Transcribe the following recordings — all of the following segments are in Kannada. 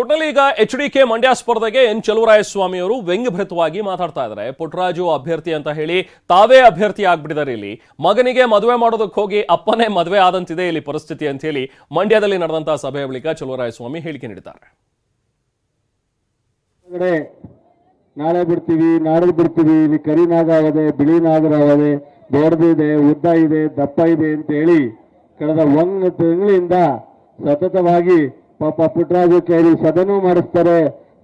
ಒಟ್ನಲ್ಲಿ ಈಗ ಎಚ್ ಡಿ ಕೆ ಮಂಡ್ಯ ಸ್ಪರ್ಧೆಗೆ ಎನ್ ಚಲುವರಾಯಸ್ವಾಮಿ ಅವರು ವ್ಯಂಗ್ಯಭರಿತವಾಗಿ ಮಾತಾಡ್ತಾ ಇದ್ದಾರೆ. ಪುಟ್ಟರಾಜು ಅಭ್ಯರ್ಥಿ ಅಂತ ಹೇಳಿ ತಾವೇ ಅಭ್ಯರ್ಥಿ ಆಗ್ಬಿಟ್ಟಿದ್ದಾರೆ ಇಲ್ಲಿ. ಮಗನಿಗೆ ಮದುವೆ ಮಾಡೋದಕ್ಕೆ ಹೋಗಿ ಅಪ್ಪನೇ ಮದುವೆ ಆದಂತಿದೆ ಇಲ್ಲಿ ಪರಿಸ್ಥಿತಿ ಅಂತ ಹೇಳಿ ಮಂಡ್ಯದಲ್ಲಿ ನಡೆದಂತಹ ಸಭೆಯ ಬಳಿಕ ಚಲುವರಾಯಸ್ವಾಮಿ ಹೇಳಿಕೆ ನೀಡಿದ್ದಾರೆ. ನಾಳೆ ಬಿಡ್ತೀವಿ ನಾಳೆ ಬಿಡ್ತೀವಿ, ಇಲ್ಲಿ ಕರಿ ಬಿಳಿ ನಾಗರಾಗದೆ ದೊಡ್ಡದಿದೆ ಉದ್ದ ಇದೆ, ದಪ್ಪ ಇದೆ ಅಂತ ಹೇಳಿ ಕಳೆದ ಒಂದು ತಿಂಗಳಿಂದ ಸತತವಾಗಿ ಪಾಪ ಪುಟ್ಟರಾಜು ಕೇಳಿ ಸದನೂ ಮಾಡಿಸ್ತಾರೆ,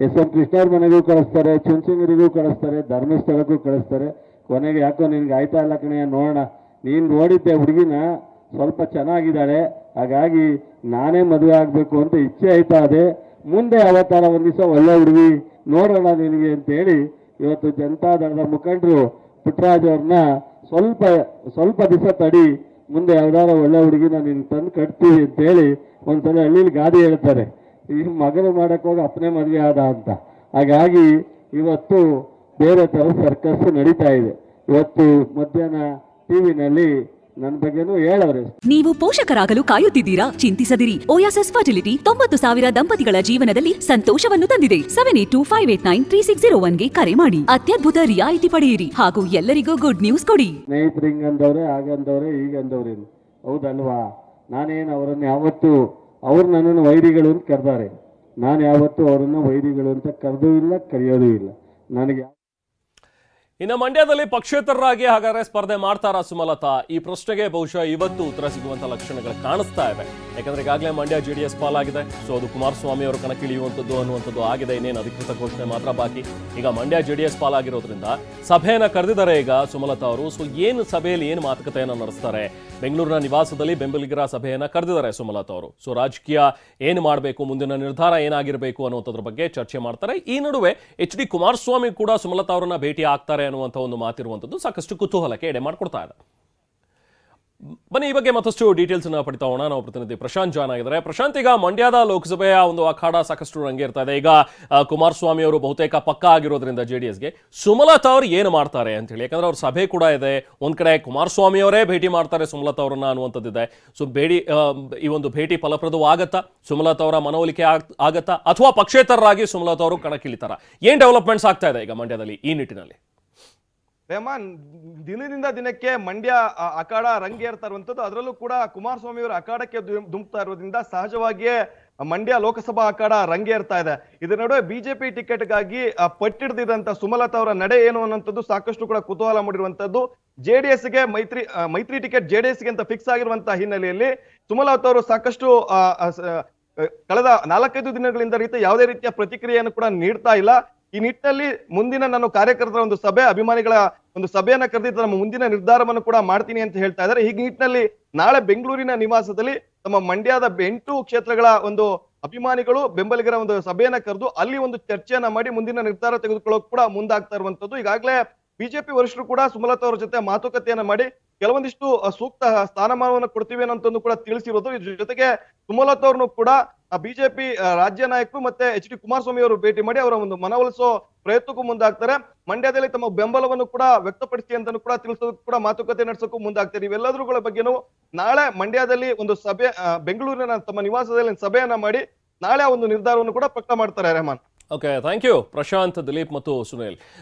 ಎಸ್ ಎಂ ಕೃಷ್ಣವ್ರ ಮನೆಗೂ ಕಳಿಸ್ತಾರೆ ಚುಂಚನಗಿರಿಗೂ ಕಳಿಸ್ತಾರೆ, ಧರ್ಮಸ್ಥಳಕ್ಕೂ ಕಳಿಸ್ತಾರೆ. ಕೊನೆಗೆ ಯಾಕೋ ನಿನ್ಗೆ ಆಯ್ತಾ ಇಲ್ಲ ಕಣಯ್ಯ ನೋಡೋಣ. ನೀನು ನೋಡಿದ್ದೆ ಹುಡುಗಿನ, ಸ್ವಲ್ಪ ಚೆನ್ನಾಗಿದ್ದಾಳೆ, ಹಾಗಾಗಿ ನಾನೇ ಮದುವೆ ಆಗಬೇಕು ಅಂತ ಇಚ್ಛೆ ಆಯ್ತಾ ಇದೆ. ಮುಂದೆ ಅವತಾರ ಒಂದು ದಿವಸ ಒಳ್ಳೆ ಹುಡುಗಿ, ನೋಡೋಣ ನಿನಗೆ ಅಂತೇಳಿ ಇವತ್ತು ಜನತಾದಳದ ಮುಖಂಡರು ಪುಟ್ಟರಾಜ್ ಅವ್ರನ್ನ ಸ್ವಲ್ಪ ಸ್ವಲ್ಪ ದಿವಸ ತಡಿ ಮುಂದೆ ಯಾವ್ದಾರ ಒಳ್ಳೆ ಹುಡುಗಿನ ನೀನು ತಂದು ಕಟ್ತೀವಿ ಅಂತೇಳಿ ಒಂದ್ಸಲ ಹಳ್ಳಿಲಿ ಗಾದೆ ಹೇಳ್ತಾರೆ. ಈ ಮಗನ ಮಾಡಕ್ ಹೋಗಿ ಅಪ್ಪನೇ ಮದುವೆ ಆದ ಅಂತ. ಹಾಗಾಗಿ ಇವತ್ತು ಬೇರೆ ತರ ಸರ್ಕಸ್ ನಡೀತಾ ಇದೆ. ಇವತ್ತು ಮಧ್ಯಾಹ್ನ ಟಿವಿನಲ್ಲಿ ನನ್ನ ಬಗ್ಗೆನೂ ಹೇಳವ್ರೆ. ನೀವು ಪೋಷಕರಾಗಲು ಕಾಯುತ್ತಿದ್ದೀರಾ? ಚಿಂತಿಸದಿರಿ. ಓಯಾಸಸ್ ಫರ್ಟಿಲಿಟಿ ತೊಂಬತ್ತು ಸಾವಿರ ದಂಪತಿಗಳ ಜೀವನದಲ್ಲಿ ಸಂತೋಷವನ್ನು ತಂದಿದೆ. Seven eight two five eight nine three six zero ಒನ್ಗೆ ಕರೆ ಮಾಡಿ. ಅತ್ಯದ್ಭುತ ರಿಯಾಯಿತಿ ಪಡೆಯಿರಿ. ಹಾಗೂ ಎಲ್ಲರಿಗೂ ಗುಡ್ ನ್ಯೂಸ್ ಕೊಡಿ. ಸ್ನೇಹಿತರು ಹಿಂಗಂದವ್ರೆ ಹಾಗಂದವ್ರೆ ಹೀಗಂದವ್ರೆ ಹೌದಲ್ವಾ? ನಾನೇನು ಅವರನ್ನು ಯಾವತ್ತು ಅವ್ರು ನನ್ನನ್ನು ವೈರಿಗಳು ಅಂತ ಕರೆದಾರೆ. ನಾನು ಯಾವತ್ತು ಅವರನ್ನು ವೈರಿಗಳು ಅಂತ ಕರೆದೂ ಇಲ್ಲ ಕರೆಯೋದೂ ಇಲ್ಲ. ನನಗೆ ಇನ್ನು ಮಂಡ್ಯದಲ್ಲಿ ಪಕ್ಷೇತರರಾಗಿ ಹಾಗಾದ್ರೆ ಸ್ಪರ್ಧೆ ಮಾಡ್ತಾರಾ ಸುಮಲತಾ? ಈ ಪ್ರಶ್ನೆಗೆ ಬಹುಶಃ ಇವತ್ತು ಉತ್ತರ ಸಿಗುವಂತ ಲಕ್ಷಣಗಳು ಕಾಣಿಸ್ತಾ ಇವೆ. ಯಾಕಂದ್ರೆ ಈಗಾಗಲೇ ಮಂಡ್ಯ ಜೆ ಡಿ ಎಸ್ ಪಾಲಾಗಿದೆ. ಸೊ ಅದು ಕುಮಾರಸ್ವಾಮಿ ಅವರು ಕಣಕ್ಕಿಳಿಯುವಂಥದ್ದು ಅನ್ನುವಂಥದ್ದು ಆಗಿದೆ. ಇನ್ನೇನು ಅಧಿಕೃತ ಘೋಷಣೆ ಮಾತ್ರ ಬಾಕಿ. ಈಗ ಮಂಡ್ಯ ಜೆ ಡಿ ಎಸ್ ಪಾಲಾಗಿರೋದ್ರಿಂದ ಸಭೆಯನ್ನ ಕರೆದಿದ್ದಾರೆ ಈಗ ಸುಮಲತಾ ಅವರು. ಸೊ ಏನು ಸಭೆಯಲ್ಲಿ ಏನು ಮಾತುಕತೆಯನ್ನು ನಡೆಸ್ತಾರೆ? ಬೆಂಗಳೂರಿನ ನಿವಾಸದಲ್ಲಿ ಬೆಂಬಲಿಗರ ಸಭೆಯನ್ನು ಕರೆದಿದ್ದಾರೆ ಸುಮಲತಾ ಅವರು. ಸೊ ರಾಜಕೀಯ ಏನು ಮಾಡಬೇಕು, ಮುಂದಿನ ನಿರ್ಧಾರ ಏನಾಗಿರಬೇಕು ಅನ್ನುವಂಥದ್ರ ಬಗ್ಗೆ ಚರ್ಚೆ ಮಾಡ್ತಾರೆ. ಈ ನಡುವೆ ಎಚ್ ಡಿ ಕುಮಾರಸ್ವಾಮಿ ಕೂಡ ಸುಮಲತಾ ಅವರನ್ನ ಭೇಟಿ ಆಗ್ತಾರೆ ಅನ್ನುವಂಥ ಒಂದು ಮಾತಿರುವಂಥದ್ದು ಸಾಕಷ್ಟು ಕುತೂಹಲಕ್ಕೆ ಎಡೆ ಮಾಡಿಕೊಡ್ತಾ ಇದೆ. ಬನ್ನಿ, ಈ ಬಗ್ಗೆ ಮತ್ತಷ್ಟು ಡೀಟೇಲ್ಸ್ ಅನ್ನ ಪಡಿತಾ ಹೋಗೋಣ ನಾವು ಪ್ರತಿನಿಧಿ ಪ್ರಶಾಂತ್ ಜಾನ್ ಆಗಿದ್ದಾರೆ. ಪ್ರಶಾಂತ್, ಈಗ ಮಂಡ್ಯದ ಲೋಕಸಭೆಯ ಒಂದು ಅಖಾಡ ಸಾಕಷ್ಟು ರಂಗೇರ್ತಾ ಇದೆ. ಈಗ ಕುಮಾರಸ್ವಾಮಿ ಅವರು ಬಹುತೇಕ ಪಕ್ಕ ಆಗಿರೋದ್ರಿಂದ ಜೆ ಡಿ ಎಸ್ಗೆ ಸುಮಲತಾ ಅವರು ಏನು ಮಾಡ್ತಾರೆ ಅಂತ ಹೇಳಿ. ಯಾಕಂದ್ರೆ ಅವ್ರ ಸಭೆ ಕೂಡ ಇದೆ. ಒಂದ್ ಕಡೆ ಕುಮಾರಸ್ವಾಮಿ ಅವರೇ ಭೇಟಿ ಮಾಡ್ತಾರೆ ಸುಮಲತಾ ಅವರನ್ನ ಅನ್ನುವಂಥದ್ದಿದೆ ಸೊ ಬೇಡಿ ಈ ಒಂದು ಭೇಟಿ ಫಲಪ್ರದವಾಗತ್ತಾ? ಸುಮಲತಾ ಅವರ ಮನವೊಲಿಕೆ ಆಗ್- ಆಗತ್ತಾ? ಅಥವಾ ಪಕ್ಷೇತರರಾಗಿ ಸುಮಲತಾ ಅವರು ಕಣಕ್ಕಿಳಿತಾರ? ಏನ್ ಡೆವಲಪ್ಮೆಂಟ್ಸ್ ಆಗ್ತಾ ಇದೆ ಈಗ ಮಂಡ್ಯದಲ್ಲಿ ಈ ನಿಟ್ಟಿನಲ್ಲಿ? ರೆಹಮಾನ್ ದಿನದಿಂದ ದಿನಕ್ಕೆ ಮಂಡ್ಯ ಅಖಾಡ ರಂಗೇರ್ತಾ ಇರುವಂತದ್ದು. ಅದರಲ್ಲೂ ಕೂಡ ಕುಮಾರಸ್ವಾಮಿ ಅವರು ಅಖಾಡಕ್ಕೆ ದುಮ್ತಾ ಇರೋದ್ರಿಂದ ಸಹಜವಾಗಿಯೇ ಮಂಡ್ಯ ಲೋಕಸಭಾ ಅಖಾಡ ರಂಗೇರ್ತಾ ಇದೆ. ಇದರ ನಡುವೆ ಬಿಜೆಪಿ ಟಿಕೆಟ್ಗಾಗಿ ಪಟ್ಟಿಡ್ದಿದಂತ ಸುಮಲತಾ ಅವರ ನಡೆ ಏನು ಅನ್ನೋಂಥದ್ದು ಸಾಕಷ್ಟು ಕೂಡ ಕುತೂಹಲ ಮೂಡಿರುವಂತದ್ದು ಜೆಡಿಎಸ್ಗೆ ಮೈತ್ರಿ ಮೈತ್ರಿ ಟಿಕೆಟ್ ಜೆಡಿಎಸ್ಗೆ ಅಂತ ಫಿಕ್ಸ್ ಆಗಿರುವಂತಹ ಹಿನ್ನೆಲೆಯಲ್ಲಿ ಸುಮಲತಾ ಅವರು ಸಾಕಷ್ಟು ಕಳೆದ ನಾಲ್ಕೈದು ದಿನಗಳಿಂದ ರೀತಿ ಯಾವುದೇ ರೀತಿಯ ಪ್ರತಿಕ್ರಿಯೆಯನ್ನು ಕೂಡ ನೀಡ್ತಾ ಇಲ್ಲ. ಈ ನಿಟ್ಟಿನಲ್ಲಿ ಮುಂದಿನ ನಾನು ಕಾರ್ಯಕರ್ತರ ಒಂದು ಸಭೆ, ಅಭಿಮಾನಿಗಳ ಒಂದು ಸಭೆಯನ್ನ ಕರೆದಿದ್ದು ನಮ್ಮ ಮುಂದಿನ ನಿರ್ಧಾರವನ್ನು ಕೂಡ ಮಾಡ್ತೀನಿ ಅಂತ ಹೇಳ್ತಾ ಇದ್ದಾರೆ. ಈ ನಿಟ್ಟಿನಲ್ಲಿ ನಾಳೆ ಬೆಂಗಳೂರಿನ ನಿವಾಸದಲ್ಲಿ ತಮ್ಮ ಮಂಡ್ಯದ ಎಂಟು ಕ್ಷೇತ್ರಗಳ ಒಂದು ಅಭಿಮಾನಿಗಳು ಬೆಂಬಲಿಗರ ಒಂದು ಸಭೆಯನ್ನ ಕರೆದು ಅಲ್ಲಿ ಒಂದು ಚರ್ಚೆಯನ್ನ ಮಾಡಿ ಮುಂದಿನ ನಿರ್ಧಾರ ತೆಗೆದುಕೊಳ್ಳೋಕೆ ಕೂಡ ಮುಂದಾಗ್ತಾ ಇರುವಂತದ್ದು. ಈಗಾಗಲೇ ಬಿಜೆಪಿ ವರಿಷ್ಠರು ಕೂಡ ಸುಮಲತಾ ಅವರ ಜೊತೆ ಮಾತುಕತೆಯನ್ನ ಮಾಡಿ ಕೆಲವೊಂದಿಷ್ಟು ಸೂಕ್ತ ಸ್ಥಾನಮಾನವನ್ನು ಕೊಡ್ತೀವಿ ಅನ್ನೋಂಥದ್ದು ಕೂಡ ತಿಳಿಸಿರೋದು. ಇದ್ರ ಜೊತೆಗೆ ಸುಮಲತಾ ಅವ್ರನ್ನು ಕೂಡ ಬಿಜೆಪಿ ರಾಜ್ಯ ನಾಯಕರು ಮತ್ತೆ ಎಚ್ ಡಿ ಕುಮಾರಸ್ವಾಮಿ ಅವರು ಭೇಟಿ ಮಾಡಿ ಅವರ ಒಂದು ಮನವೊಲಿಸೋ ಪ್ರಯತ್ನಕ್ಕೂ ಮುಂದಾಗ್ತಾರೆ. ಮಂಡ್ಯದಲ್ಲಿ ತಮ್ಮ ಬೆಂಬಲವನ್ನು ಕೂಡ ವ್ಯಕ್ತಪಡಿಸಿ ಅಂತ ಕೂಡ ತಿಳಿಸೋದಕ್ಕೂ ಕೂಡ ಮಾತುಕತೆ ನಡೆಸೋಕ್ಕೂ ಮುಂದಾಗ್ತಾರೆ. ಇವೆಲ್ಲದರುಗಳ ಬಗ್ಗೆನೂ ನಾಳೆ ಮಂಡ್ಯದಲ್ಲಿ ಒಂದು ಸಭೆ ಬೆಂಗಳೂರಿನ ತಮ್ಮ ನಿವಾಸದಲ್ಲಿ ಸಭೆಯನ್ನ ಮಾಡಿ ನಾಳೆ ಒಂದು ನಿರ್ಧಾರವನ್ನು ಕೂಡ ಪ್ರಕಟ ಮಾಡ್ತಾರೆ Rehman. Okay thank you Prashanth, Dileep ಮತ್ತು ಸುನಿಲ್.